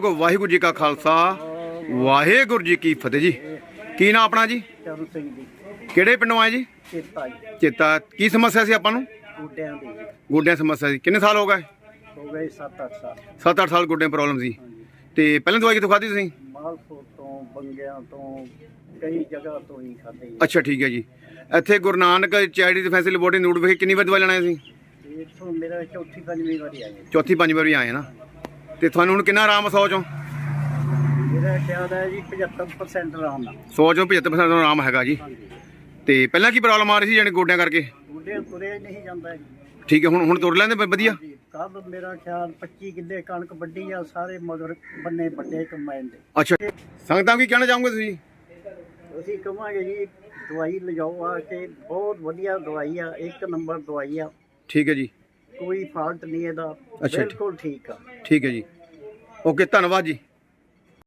ਕੋ ਵਾਹਿਗੁਰੂ ਜੀ ਕਾ ਖਾਲਸਾ ਵਾਹਿਗੁਰੂ ਜੀ ਕੀ ਫਤਿਹ ਜੀ। ਕੀ ਨਾਮ ਆਪਣਾ ਜੀ? ਚਰਨ ਸਿੰਘ ਜੀ। ਕਿਹੜੇ ਪਿੰਡੋਂ ਆਏ ਜੀ? ਚੇਤਾ ਜੀ। ਚੇਤਾ ਕੀ ਸਮੱਸਿਆ ਸੀ ਆਪਾਂ ਨੂੰ? ਗੋਡਿਆਂ ਦੀ ਗੋਡਿਆਂ ਸਮੱਸਿਆ ਸੀ। ਕਿੰਨੇ ਸਾਲ ਹੋ ਗਏ? ਹੋ ਗਏ 7-8 ਸਾਲ। 7-8 ਸਾਲ ਗੋਡਿਆਂ ਪ੍ਰੋਬਲਮ ਸੀ। ਹਾਂਜੀ। ਤੇ ਪਹਿਲਾਂ ਦਵਾਈ ਕਿੱਥੋਂ ਖਾਧੀ ਤੁਸੀਂ? ਮਾਲਪੁਰ ਤੋਂ ਬੰਗਿਆਂ ਤੋਂ ਕਈ ਜਗ੍ਹਾ ਤੋਂ ਹੀ ਜੀ। ਅੱਛਾ ਠੀਕ ਹੈ ਜੀ। ਇੱਥੇ Guru Nanak charity defence laboratory ਨੂੜ ਵਿਖੇ ਕਿੰਨੀ ਵਾਰ ਦਵਾਈ ਲੈਣਾ ਸੀ ਇੱਥੋਂ ਮੇਰਾ ਚੌਥੀ ਪੰਜਵੀਂ ਵਾਰੀ ਆਇਆ ਚੌਥੀ ਪੰਜ ਵਾਰੀ ਆਏ ਨਾ। ਤੇ ਤੁਹਾਨੂੰ ਹੁਣ ਕਿੰਨਾ ਆਰਾਮ 100 ਚੋਂ? ਮੇਰਾ ਖਿਆਲ ਹੈ ਜੀ 75% ਆਰਾਮ ਨਾਲ। 100 ਚੋਂ 75% ਦਾ ਆਰਾਮ ਹੈਗਾ ਜੀ। ਹਾਂਜੀ। ਤੇ ਪਹਿਲਾਂ ਕੀ ਪ੍ਰੋਬਲਮ ਆ ਰਹੀ ਸੀ ਜਾਣੀ ਗੋਡਿਆਂ ਕਰਕੇ? ਗੋਡੇ ਤੁਰੇ ਨਹੀਂ ਜਾਂਦਾ ਜੀ। ਠੀਕ ਹੈ ਹੁਣ ਹੁਣ ਤੁਰ ਲੈਂਦੇ ਬ- ਵਧੀਆ? ਕੱਲ ਮੇਰਾ ਖਿਆਲ 25 ਕਿੱਲੇ ਕਣਕ ਵੱਢੀ ਆ ਸਾਰੇ ਮਗਰ ਬੰਨੇ ਵੱਡੇ ਕੰਬਾਈਨ ਦੇ। ਅੱਛਾ। ਸੰਗਤਾਂ ਨੂੰ ਕੀ ਕਹਿਣਾ ਚਾਹੋਗੇ ਤੁਸੀਂ? ਅਸੀਂ ਕਹਾਂਗੇ ਜੀ ਦਵਾਈ ਲਿਜਾਓ ਆ ਕੇ ਬਹੁਤ ਵਧੀਆ ਦਵਾਈ ਆ ਇੱਕ ਨੰਬਰ ਦਵਾਈ ਆ। ਠੀਕ ਹੈ ਜੀ। ਕੋਈ ਫਾਲਟ ਨਹੀਂ ਇਹਦਾ। ਅੱਛਾ। ਬਿਲਕੁਲ ਠੀਕ ਆ। ਠੀਕ ਹੈ ਜੀ। ਓਕੇ ਧੰਨਵਾਦ ਜੀ।